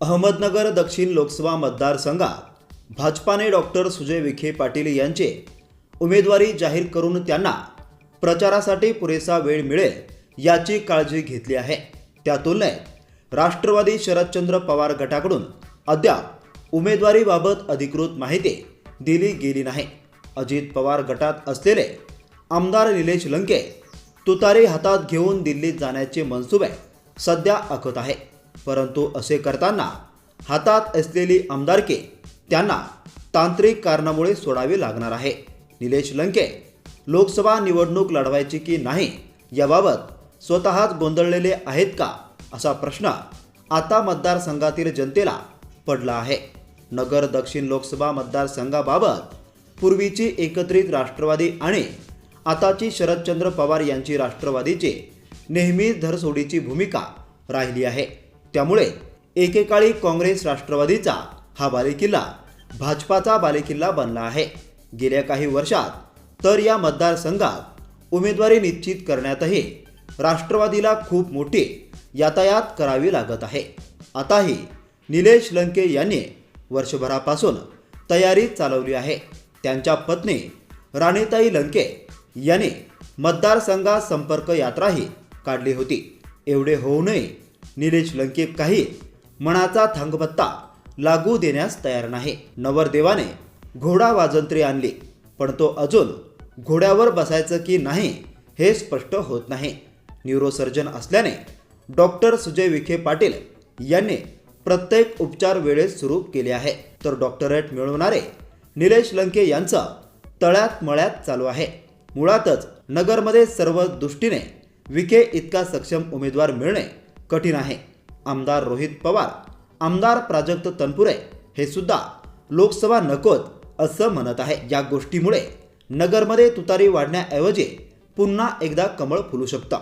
अहमदनगर दक्षिण लोकसभा मतदारसंघात भाजपाने डॉक्टर सुजय विखे पाटील यांचे उमेदवारी जाहीर करून त्यांना प्रचारासाठी पुरेसा वेळ मिळेल याची काळजी घेतली आहे. त्या तुलनेत राष्ट्रवादी शरदचंद्र पवार गटाकडून अद्याप उमेदवारीबाबत अधिकृत माहिती दिली गेली नाही. अजित पवार गटात असलेले आमदार निलेश लंके तुतारी हातात घेऊन दिल्लीत जाण्याचे मनसुबे सध्या आखत आहे. परंतु असे करताना हातात असलेली आमदारके त्यांना तांत्रिक कारणामुळे सोडावी लागणार आहे. निलेश लंके लोकसभा निवडणूक लढवायची की नाही याबाबत स्वतःच गोंधळलेले आहेत का असा प्रश्न आता मतदारसंघातील जनतेला पडला आहे. नगर दक्षिण लोकसभा मतदारसंघाबाबत पूर्वीची एकत्रित राष्ट्रवादी आणि आताची शरदचंद्र पवार यांची राष्ट्रवादीची नेहमीच धरसोडीची भूमिका राहिली आहे. त्यामुळे एकेकाळी काँग्रेस राष्ट्रवादीचा हा बालेकिल्ला भाजपाचा बालेकिल्ला बनला आहे. गेल्या काही वर्षात तर या मतदारसंघात उमेदवारी निश्चित करण्यातही राष्ट्रवादीला खूप मोठी यातायात करावी लागत आहे. आताही निलेश लंके यांनी वर्षभरापासून तयारी चालवली आहे. त्यांच्या पत्नी राणीताई लंके यांनी मतदारसंघात संपर्क यात्राही काढली होती. एवढे होऊनही निलेश लंके काही मनाचा थांगपत्ता लागू देण्यास तयार नाही. नवरदेवाने घोडा वाजंत्री आणली पण तो अजून घोड्यावर बसायचं की नाही हे स्पष्ट होत नाही. न्यूरोसर्जन असल्याने डॉक्टर सुजय विखे पाटील यांनी प्रत्येक उपचार वेळेत सुरू केले आहे. तर डॉक्टरेट मिळवणारे निलेश लंके यांचं तळ्यात मळ्यात चालू आहे. मुळातच नगरमध्ये सर्व दृष्टीने विखे इतका सक्षम उमेदवार मिळणे कठीण आहे. आमदार रोहित पवार आमदार प्राजक्त तनपुरे हे सुद्धा लोकसभा नकोत असं म्हणत आहे. या गोष्टीमुळे नगरमध्ये तुतारी वाढण्याऐवजी पुन्हा एकदा कमळ फुलू शकतं.